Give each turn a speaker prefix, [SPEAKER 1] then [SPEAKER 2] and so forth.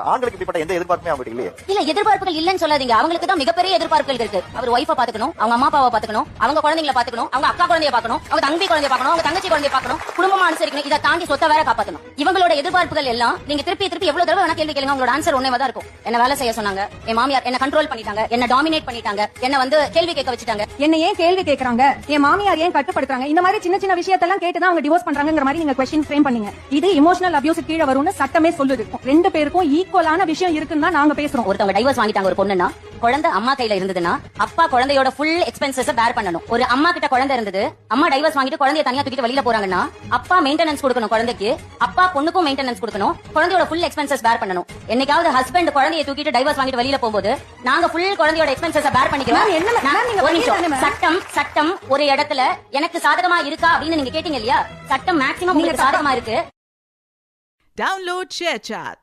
[SPEAKER 1] ஆண்களுக்கு இப்படிப்பட்ட எந்த எதிர்பார்ப்புமே அவங்களுக்கு இல்லையே.
[SPEAKER 2] இல்ல எதிர்பார்ப்புகள் இல்லன்னு சொல்லாதீங்க. அவங்களுக்கு தான் மிகப்பெரிய எதிர்பார்ப்புகள் இருக்கு. அவர் ஒய்ஃபை பாத்துக்கணும் அவங்க அம்மா அப்பாவை பாத்துக்கணும் அவங்க குழந்தைங்களை பாத்துக்கணும் அவங்க அக்கா குழந்தைய பாக்கணும் அவங்க தம்பி குழந்தைய பாக்கணும் அவங்க தங்கச்சி குழந்தைய பாக்கணும் குடும்பமா அனுசரிக்கணும் இதை தாண்டி சொத்தை வேற காப்பாத்தணும். இவங்களோட எதிர்பார்ப்புகள் எல்லாம் நீங்க திருப்பி திருப்பி எவ்வளவு தடவை வேணா கேள்வி கேளுங்க. உங்களோட ஆன்சர் ஒன்னே தான் இருக்கும். என்ன வேலை செய்ய சொன்னாங்க என் மாமியார் என்ன கண்ட்ரோல் பண்ணிட்டாங்க என்ன டாமினேட் பண்ணிட்டாங்க என்ன வந்து கேள்வி கேட்க வச்சுட்டாங்க.
[SPEAKER 3] என்ன ஏன் கேள்வி கேக்குறாங்க என் மாமியார் ஏன் கட்டுப்படுத்துறாங்க? இந்த மாதிரி சின்ன சின்ன விஷயத்தெல்லாம் கேட்டுதான் அவங்க டிவோர்ஸ் பண்றாங்கங்கிற மாதிரி நீங்க கொஸ்டின் ஃப்ரேம் பண்ணீங்க. இது இமோஷனல் அபியூஸ் கீழே வரும்னு சட்டமே சொல்லுது. ரெண்டு பேருக்கும் ஈக்குவலான விஷயம் இருக்குன்னு தான் நாங்க பேசுறோம்.
[SPEAKER 2] ஒருத்தவங்க டைவர்ஸ் வாங்கிட்டாங்க ஒரு பொண்ணுன்னா குழந்தை அம்மா கையில இருந்ததுன்னா அப்பா குழந்தையோட ஃபுல் எக்ஸ்பென்சஸ் பேர் பண்ணணும். ஒரு அம்மா கிட்ட குழந்தை இருந்தது அம்மா டைவர்ஸ் வாங்கிட்டு குழந்தைய தனியா தூக்கிட்டு வெளியில போறாங்கன்னா அப்பா மெயின்டெனன்ஸ் கொடுக்கணும் குழந்தைக்கு அப்பா பொண்ணுக்கும் மெயின்டெனன்ஸ் கொடுக்கணும் குழந்தையோட ஃபுல் எக்ஸ்பென்சஸ் பேர் பண்ணணும். என்னைக்காவது ஹஸ்பண்ட் குழந்தைய தூக்கிட்டு டைவர்ஸ் வாங்கிட்டு வெளியில போகும்போது நாங்க ஃபுல் குழந்தையோட எக்ஸ்பென்சஸ் பேர் பண்ணிக்கிறோம்? சட்டம் சட்டம் ஒரு இடத்துல எனக்கு சாதகமா இருக்கா அப்படின்னு நீங்க கேட்டீங்க இல்லையா? சட்டம் மேக்ஸிமம் உங்களுக்கு சாதகமா இருக்கு.
[SPEAKER 4] Download ShareChat.